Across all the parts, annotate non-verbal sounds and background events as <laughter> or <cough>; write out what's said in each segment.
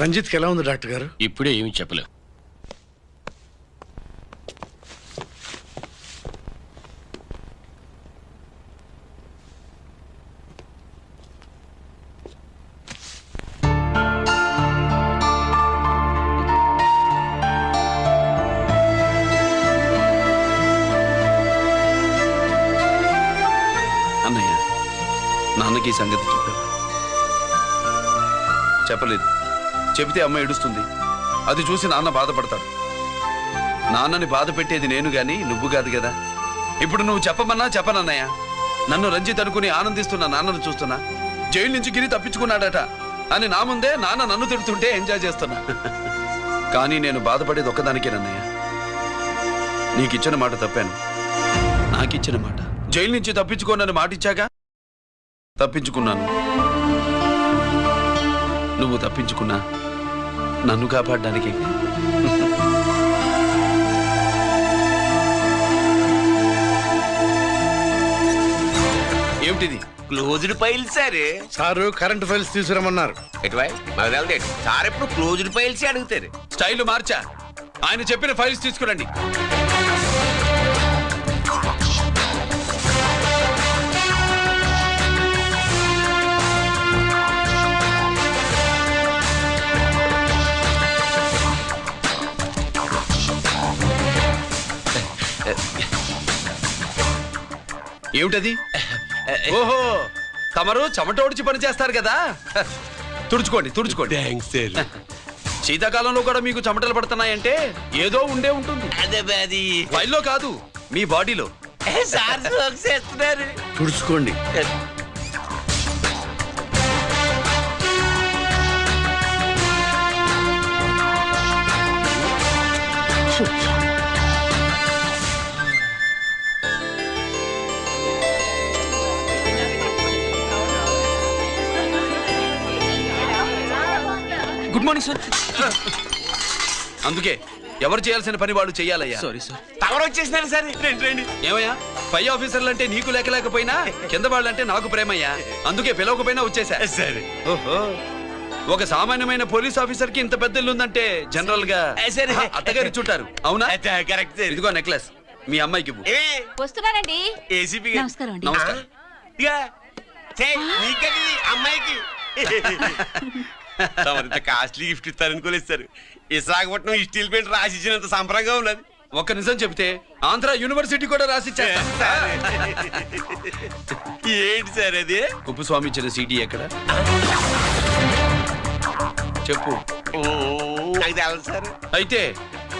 రంజిత్కి ఎలా ఉంది డాక్టర్ గారు? ఇప్పుడే ఏమి చెప్పలేదు చెబితే అమ్మ ఏడుస్తుంది. అది చూసి నాన్న బాధపడతాడు. నాన్నని బాధ పెట్టేది నేను గాని నువ్వు కాదు కదా ఇప్పుడు నువ్వు చెప్పమన్నా చెప్పనన్నయ్య. నన్ను రంజిత్ అనుకుని ఆనందిస్తున్న నాన్నను చూస్తున్నా. జైలు నుంచి గిరి తప్పించుకున్నాడట అని నా ముందే నాన్న నన్ను తిడుతుంటే ఎంజాయ్ చేస్తున్నా. కానీ నేను బాధపడేది ఒక్కదానికేనన్నయ్య నీకిచ్చిన మాట తప్పాను. నాకిచ్చిన మాట. జైలు నుంచి తప్పించుకోనని మాట ఇచ్చాక తప్పించుకున్నాను. నువ్వు తప్పించుకున్నా నన్ను కాపాడడానికి. ఏమిటిది? Closed file sir sir current files తీసుకురమ్మన్నారు. ఎటువై మాకు తెలదేంటి సార్ ఎప్పుడు క్లోజ్డ్ ఫైల్స్ అడుగుతారు. స్టైల్ మార్చా. ఆయన చెప్పిన ఫైల్స్ తీసుకురండి. ఏమిటది? ఓహో తమరు చెమటోడ్చి పని చేస్తారు కదా? తుడుచుకోండి తుడుచుకోండి. థ్యాంక్స్ శీతాకాలంలో కూడా మీకు చెమటలు పడుతున్నాయంటే ఏదో ఉండే ఉంటుంది. అదే అది ఫైల్లో కాదు మీ బాడీలో. తుడుచుకోండి. మార్నింగ్ సార్ అందుకే ఎవరు చేయాల్సిన పని వాళ్ళు చెయ్యాలయ్యా. సారీ సార్ తమరు వచ్చేసినారు సార్. రండి రండి. ఏమయ్యా? పై ఆఫీసర్లు అంటే నీకు లేకలేకపోయినా కింద వాళ్ళంటే నాకు ప్రేమయ్యా. అందుకే పిలవకపోయినా వచ్చేసా. సరే. ఓహో. ఒక సామాన్యమైన పోలీస్ ఆఫీసర్కి ఇంత పెద్ద ఇల్లు ఉందంటే జనరల్గా సరే. అత్తగారి చుట్టారు. అవునా? కరెక్ట్ ఇదిగో నెక్లెస్. మీ అమ్మాయికి వస్తున్నానండి ఏసీపీ నమస్కారం అండి. నమస్కారం. నీకది అమ్మాయికి. <laughs> తమరింత కాస్ట్లీ గిఫ్ట్ ఇస్తారనుకోలేదు సార్ విశాఖపట్నం ఈ స్టీల్ పెయింట్ రాసి ఇచ్చినంత సంబరంగా ఉన్నది. ఒక్క నిజం చెబితే ఆంధ్ర యూనివర్సిటీ కూడా రాసిచ్చా ఏంటి సార్ అది? కుప్పస్వామి ఇచ్చిన సీడీ ఎక్కడ? చెప్పు. నాకు తెలదు సార్. అయితే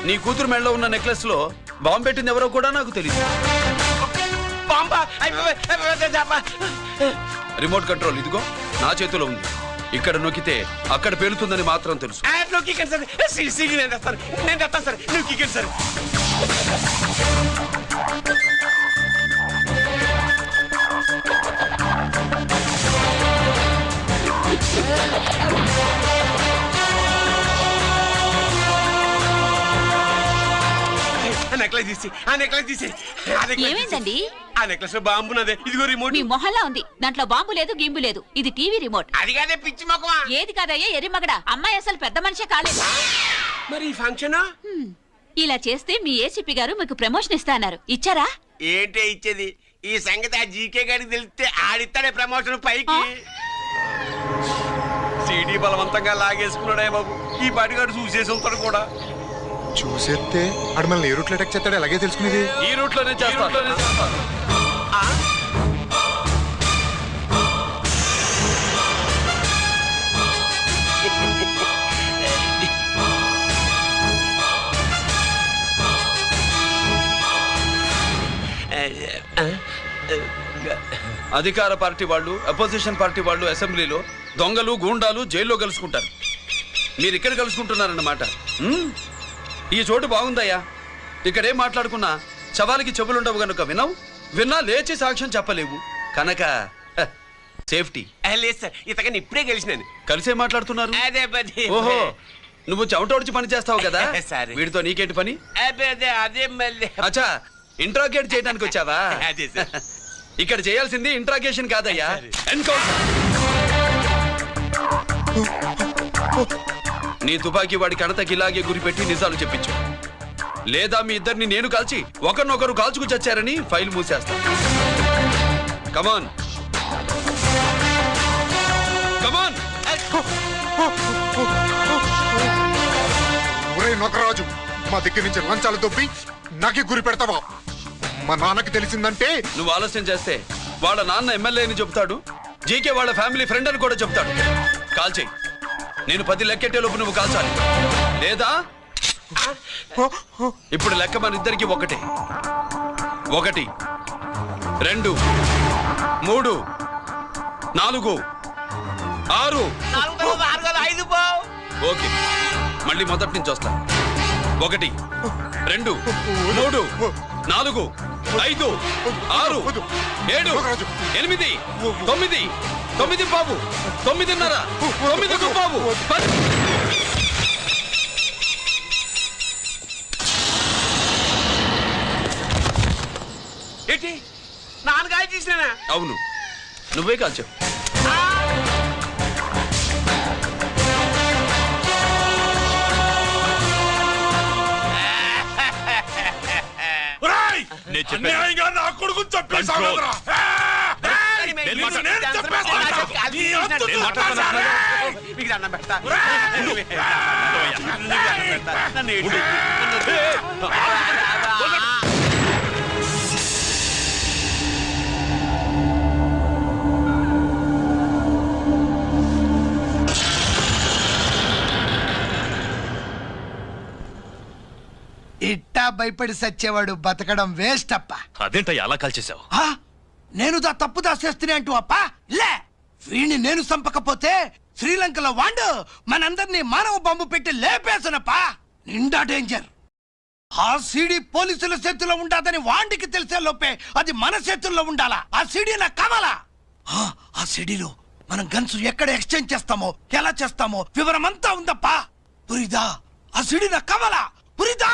నీ కూతురు మెడలో ఉన్న నెక్లెస్లో బాంబు పెట్టింది ఎవరో కూడా నాకు తెలియదు. రిమోట్ కంట్రోల్ ఇదిగో నా చేతిలో ఉంది. ఇక్కడ నొక్కితే అక్కడ పేలుతుందని మాత్రం తెలుసు. నొక్కికండి నువ్వు కిక్కండి సార్. సిగి నేను తెస్తాను. నేను తెస్తాను సార్. నువ్వు సార్. నెక్లెస్ తీసి ఆ నెక్లెస్ తీసి ఆ necklace తీసి. ఏమైందండి? ఆ నెక్లెస్లో బాంబు ఉన్నదే. ఇదిగో రిమోట్ మీ మొహల్లా ఉంది. దాంట్లో బాంబు లేదు గింబు లేదు. ఇది టీవీ రిమోట్. అది కాదే పిచ్చి మొక్కమా ఏది కాదయ్యా ఎరిమగడ అమ్మాయి అసలు పెద్ద మనిషే కాలేదు. మరి ఈ ఫంక్షన్ హ్మ్. ఇలా చేస్తే మీ ఏసీపీ గారు మీకు ప్రమోషన్ ఇస్తా అన్నారు. ఇచ్చారా? ఏంటే ఇచ్చేది? ఈ సంగతి ఆ జీకే గారికి తెలిస్తే ఆడిస్తాడే ప్రమోషన్ పైకి. సీడీ బలవంతంగా లాగేసుకున్నాడే బాబు. ఈ పాటిగాడు చూసేసి ఉంటాడు కూడా. చూసేస్తే ఆడు మనల్ని ఏ రూట్లో అటాక్ చేస్తాడు అలాగే తెలుసుకునేది ఈ రూట్లోనే చేస్తాను ఆ? అధికార పార్టీ వాళ్ళు అపోజిషన్ పార్టీ వాళ్ళు అసెంబ్లీలో దొంగలు గూండాలు జైల్లో కలుసుకుంటారు మీరు ఇక్కడ కలుసుకుంటున్నారన్నమాట? ఈ చోటు బాగుందయ్యా. ఇక్కడేం మాట్లాడుకున్నా శవాలకి చెవులుండవు గనుక వినవు. విన్నా లేచి సాక్ష్యం చెప్పలేవు. కనుక సేఫ్టీ. లేదు సార్. ఇప్పుడే గెలిచినాను. కలిసే మాట్లాడుతున్నారు? అదే పది ఓహో నువ్వు చెమటోడ్చి పని చేస్తావు కదా? <laughs> సరే. వీడితో నీకేంటి పని? అదే అదే అదే మళ్ళీ. అచ్చా ఇంట్రాగేట్ చేయడానికి వచ్చావా? <laughs> అదే సార్. <laughs> ఇక్కడ చేయాల్సింది ఇంట్రాగేషన్ కాదయ్యా. ఎన్కౌంటర్ నీ తుపాకీ వాడి కణతకి ఇలాగే గురిపెట్టి నిజాలు చెప్పించు. లేదా మీ ఇద్దరిని నేను కాల్చి ఒకరినొకరు కాల్చుకు చచ్చారని ఫైల్ మూసేస్తా. కమాన్ కమాన్ ఒరే నొకరాజు మా దగ్గర నుంచి లంచాలు దొబ్బి నాకే గురి పెడతావా? మా నాన్నకి తెలిసిందంటే నువ్వు ఆలస్యం చేస్తే వాళ్ళ నాన్న ఎమ్మెల్యే అని చెప్తాడు జీకే వాళ్ళ ఫ్యామిలీ ఫ్రెండ్ అని కూడా చెప్తాడు కాల్ చెయ్యి నేను పది లెక్కెట్టే లోపు నువ్వు కాల్చాలి. లేదా? ఇప్పుడు లెక్క మన ఇద్దరికి ఒకటి. ఒకటి. రెండు. మూడు. నాలుగు. ఆరు. ఐదు బావ్ ఓకే. మళ్ళీ మొదటి నుంచి వస్తా. ఒకటి. రెండు. మూడు. నాలుగు. ఐదు. ఆరు. ఏడు. ఎనిమిది. తొమ్మిది. తొమ్మిది బాబు. తొమ్మిదిన్నర. తొమ్మిది బాబు. ఏంటి? నాన్నగాయ తీసినా అవును. నువ్వే కాల్చావు కొడుకు? నేను చంపేస్తాను. నీ అంతు చూస్తాను. ఇట్టా భయపడి సచ్చేవాడు బతకడం వేస్ట్ అప్ప అదేంటయ్యా? అలా కాల్చేశావు ఆ? నేను దా తప్పు చేస్తూనే అంటూ అప్ప? లే! వీణ్ణి నేను చంపకపోతే శ్రీలంకలో వాండు మనందరినీ మానవ బాంబు పెట్టి లేపేసనప్పా! నిండా డేంజర్. ఆ సీడీ పోలీసుల చేతుల్లో ఉండాదని వాండికి తెలిసే లోపే అది మన చేతుల్లో ఉండాలా? ఆ సీడీ నాకు కావాలా? ఆ, ఆ సీడీలో మనం గన్స్ ఎక్కడ ఎక్స్చేంజ్ చేస్తామో ఎలా చేస్తామో వివరమంతా ఉందప్పా! పురిదా ఆ సీడీ నాకు కావాలా? పురిదా!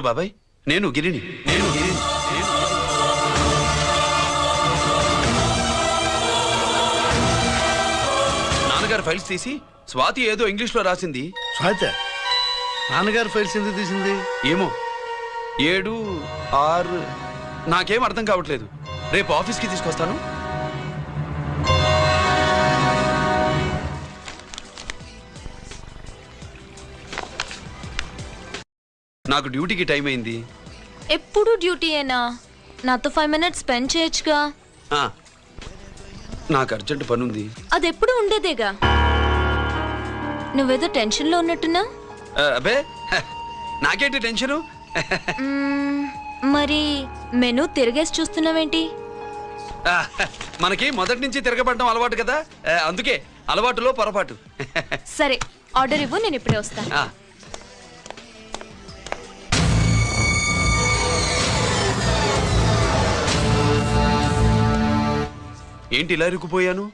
హలో బాబాయ్ నేను గిరిని. నేను గిరిని నేను నాన్నగారు ఫైల్స్ తీసి స్వాతి ఏదో ఇంగ్లీష్లో రాసింది. స్వాతి? నాన్నగారు ఫైల్స్ ఎందుకు తీసింది? ఏమో. ఏడు ఆరు నాకేం అర్థం కావట్లేదు. రేపు ఆఫీస్కి తీసుకొస్తాను. నాకు డ్యూటీకి టైం అయింది. ఎప్పుడు డ్యూటీయేనా నాతో ఫైవ్ మినిట్స్ స్పెండ్ చేయొచ్చుగా. ఆ, నాకు అర్జెంట్ పని ఉంది అది ఎప్పుడు ఉండేదేగా? నువ్వేదో టెన్షన్లో ఉన్నట్టున్నా ఆ, అబ్బే హ, నాకేంటి టెన్షను? మ్మ్, మరి మెనూ తిరిగేసి చూస్తున్నావేంటి? ఆ, మనకి మొదటి నుంచి తిరగబడడం అలవాటు కదా? ఆ, అందుకే అలవాటులో పొరపాటు. సరే ఆర్డర్ ఇవ్వు నేను ఇప్పుడే వస్తా. ఆ, ఏంటి ఇలా ఇరుక్కుపోయాను?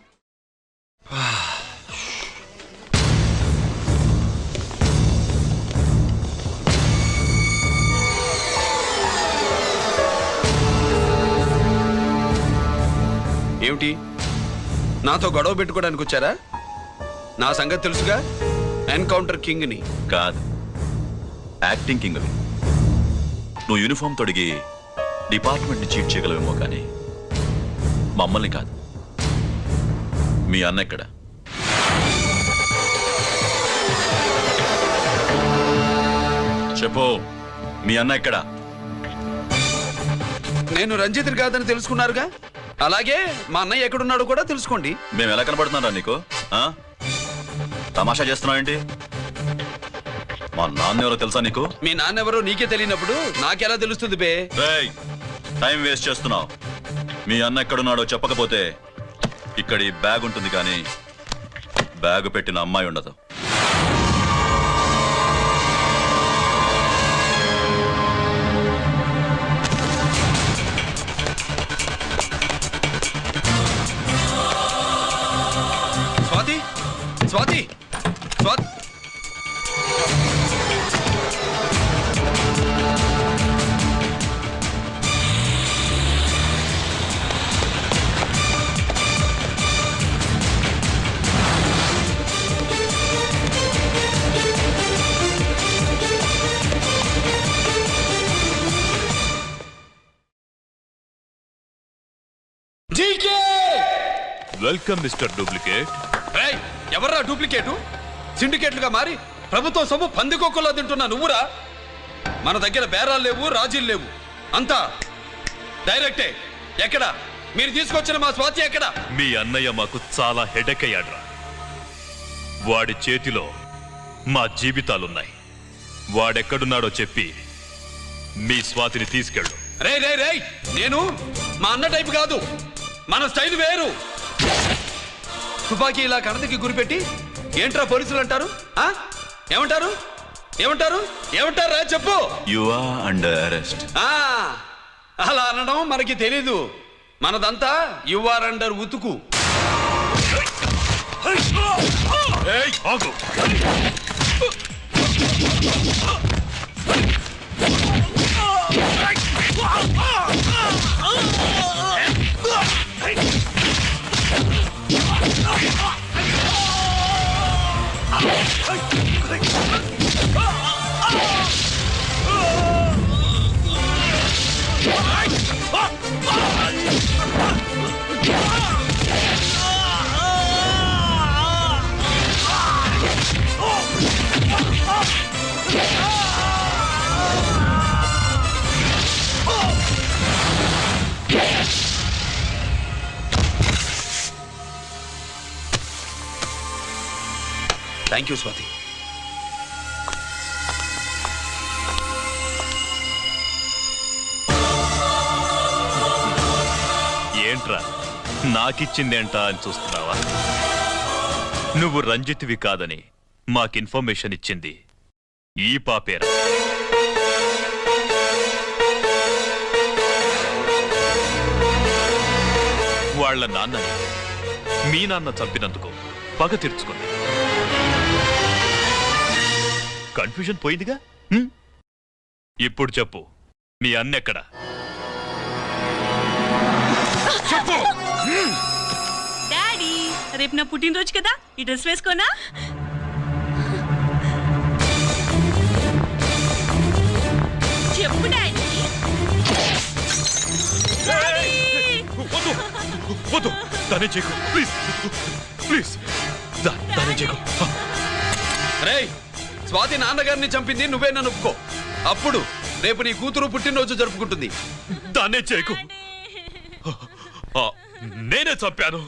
ఏమిటి? నాతో గొడవ పెట్టుకోవడానికి వచ్చారా? నా సంగతి తెలుసుగా? ఎన్కౌంటర్ కింగ్ని. కాదు. యాక్టింగ్ కింగ్ నువ్వు యూనిఫామ్ తొడిగి డిపార్ట్మెంట్ని చీట్ చేయగలవేమో కానీ మమ్మల్ని కాదు. మీ అన్న ఎక్కడ? చెప్పు మీ అన్న ఎక్కడ? నేను రంజిత్ని కాదని తెలుసుకున్నారుగా? అలాగే మా అన్నయ్య ఎక్కడున్నాడో కూడా తెలుసుకోండి. మేము ఎలా కనబడుతున్నారా నీకు? ఆ? తమాషా చేస్తున్నావు ఏంటి? మా నాన్న ఎవరో తెలుసా నీకు? మీ నాన్నెవరో నీకే తెలియనప్పుడు నాకెలా తెలుస్తుంది బే? రేయ్ టైం వేస్ట్ చేస్తున్నావు. మీ అన్న ఎక్కడున్నాడో చెప్పకపోతే ఇక్కడ ఈ బ్యాగ్ ఉంటుంది కానీ బ్యాగ్ పెట్టిన అమ్మాయి ఉండదు. Swathi? Swathi? Swathi welcome mister duplicate. ఎవర్రా డూప్లికేటు? సిండికేట్లుగా మారి ప్రభుత్వం సొమ్ము పందికొక్కులా తింటున్నా నువ్వురా? మన దగ్గర బేరాలు లేవు రాజీలు లేవు. అంతా డైరెక్టే. ఎక్కడ? మీరు తీసుకొచ్చిన మా స్వాతి ఎక్కడ? మీ అన్నయ్య మాకు చాలా హెడెక్ అయ్యాడ్రా వాడి చేతిలో మా జీవితాలున్నాయి. వాడెక్కడున్నాడో చెప్పి మీ స్వాతిని తీసుకెళ్ళు. రే రే రేయ్ నేను మా అన్న టైపు కాదు. మన స్టైల్ వేరు. తుపాకీ ఇలా కణతికి గురిపెట్టి ఏంట్రా పోలీసులు అంటారు? ఆ? ఏమంటారు? ఏమంటారు? ఏమంటారా? చెప్పు. యు ఆర్ అండర్ అరెస్ట్ ఆ అలా అనడం మనకి తెలీదు. మనదంతా యు ఆర్ అండర్ ఉతుకు. ఆగు. Thank you Swathi. ఏంట్రా? నాకిచ్చిందేంటా అని చూస్తున్నావా? నువ్వు రంజిత్వి కాదని మాకు ఇన్ఫర్మేషన్ ఇచ్చింది ఈ పాపేరా. వాళ్ళ నాన్నని మీ నాన్న చంపినందుకు పగ తీర్చుకుంది. కన్ఫ్యూజన్ పోయిందిగా? ఇప్పుడు చెప్పు. మీ అన్నెక్కడా డాడీ రేపు నా పుట్టినరోజు కదా? ఈ డ్రెస్ వేసుకోనా? చెప్పు డాడీ. వద్దు వద్దు. దానే చేయకు. Please please. దానే చేయకు. రేయ్ స్వాతి నాన్నగారిని చంపింది నువ్వే నన్ను ఒప్పుకో. అప్పుడు రేపు నీ కూతురు పుట్టినరోజు జరుపుకుంటుంది. దాన్నే చేయకు. ఆ, నేనే చంపాను.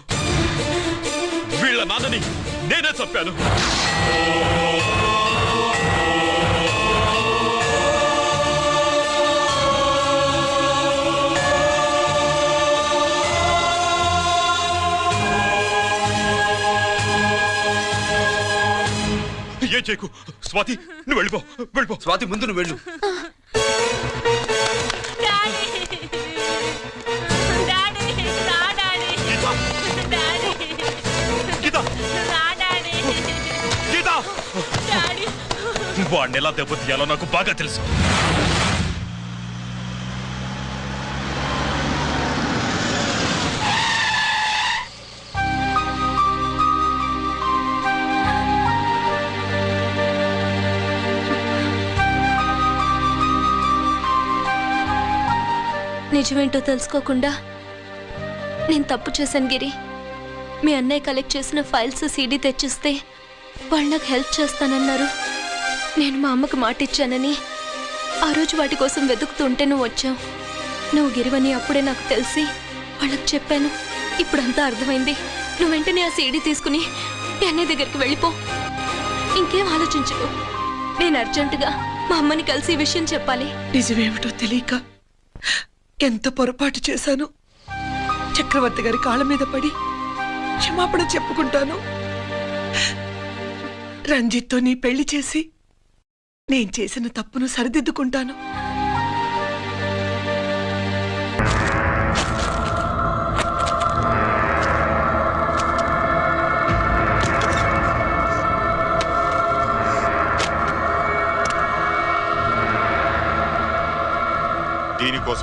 వీళ్ళ నాన్నని నేనే చంపాను. ఇంకేం చేయకు. స్వాతి నువ్వు వెళ్ళిపో వెళ్ళిపో. స్వాతి ముందు నువ్వు వెళ్ళు. వాడిని ఎలా దెబ్బతీయాలో నాకు బాగా తెలుసు. నిజమేంటో తెలుసుకోకుండా నేను తప్పు చేశాను గిరి. మీ అన్నయ్య కలెక్ట్ చేసిన ఫైల్స్ సీడీ తెచ్చిస్తే వాళ్ళు నాకు హెల్ప్ చేస్తానన్నారు. నేను మా అమ్మకు మాట ఇచ్చానని. ఆ రోజు వాటి కోసం వెతుకుతుంటే నువ్వు వచ్చావు. నువ్వు గిరివని అప్పుడే నాకు తెలిసి వాళ్ళకి చెప్పాను. ఇప్పుడంతా అర్థమైంది. నువ్వు వెంటనే ఆ సీడీ తీసుకుని అన్నయ్య దగ్గరికి వెళ్ళిపో. ఇంకేం ఆలోచించకు. నేను అర్జెంటుగా మా అమ్మని కలిసి ఈ విషయం చెప్పాలి. నిజమేమిటో తెలియక ఎంత పొరపాటు చేశాను? చక్రవర్తి గారి కాళ్ళ మీద పడి క్షమాపణ చెప్పుకుంటాను. రంజిత్తో నీ పెళ్ళి చేసి నేను చేసిన తప్పును సరిదిద్దుకుంటాను.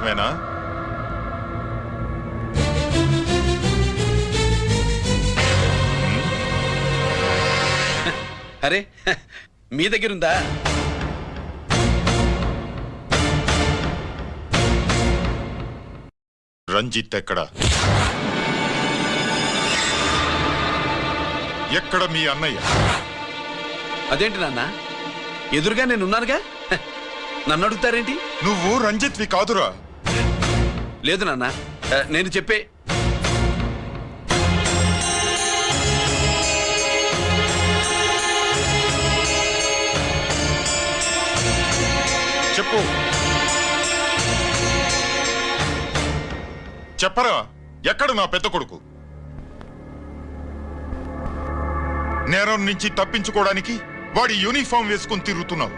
దీనికోసమేనా అరే మీ దగ్గరుందా? రంజిత్ ఎక్కడ? ఎక్కడ మీ అన్నయ్య? అదేంటి నాన్న? ఎదురుగా నేను ఉన్నానుగా హ, నన్ను అడుగుతారేంటి? నువ్వు రంజిత్వి కాదురా. లేదు నాన్న. నేను చెప్పే చెప్పు. చెప్పరా? ఎక్కడ నా పెద్ద కొడుకు? నేరం నుంచి తప్పించుకోవడానికి వాడి యూనిఫామ్ వేసుకుని తిరుగుతున్నావు.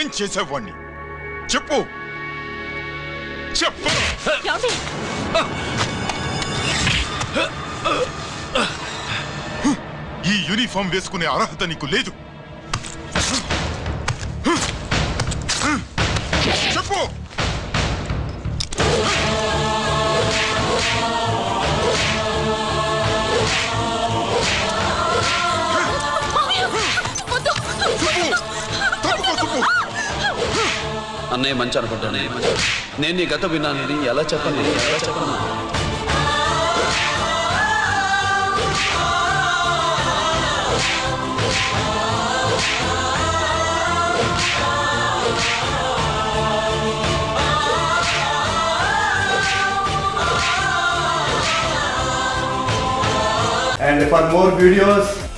ఏం చేసావు వాణ్ణి? చెప్పు. చెప్పు ఏమండి? ఈ యూనిఫామ్ వేసుకునే అర్హత నీకు లేదు అన్నయ్య మంచి అనుకుంటాను. నేను నీ గత విన్నాను ఎలా చెప్పను ఎలా చెప్పను? And for more videos,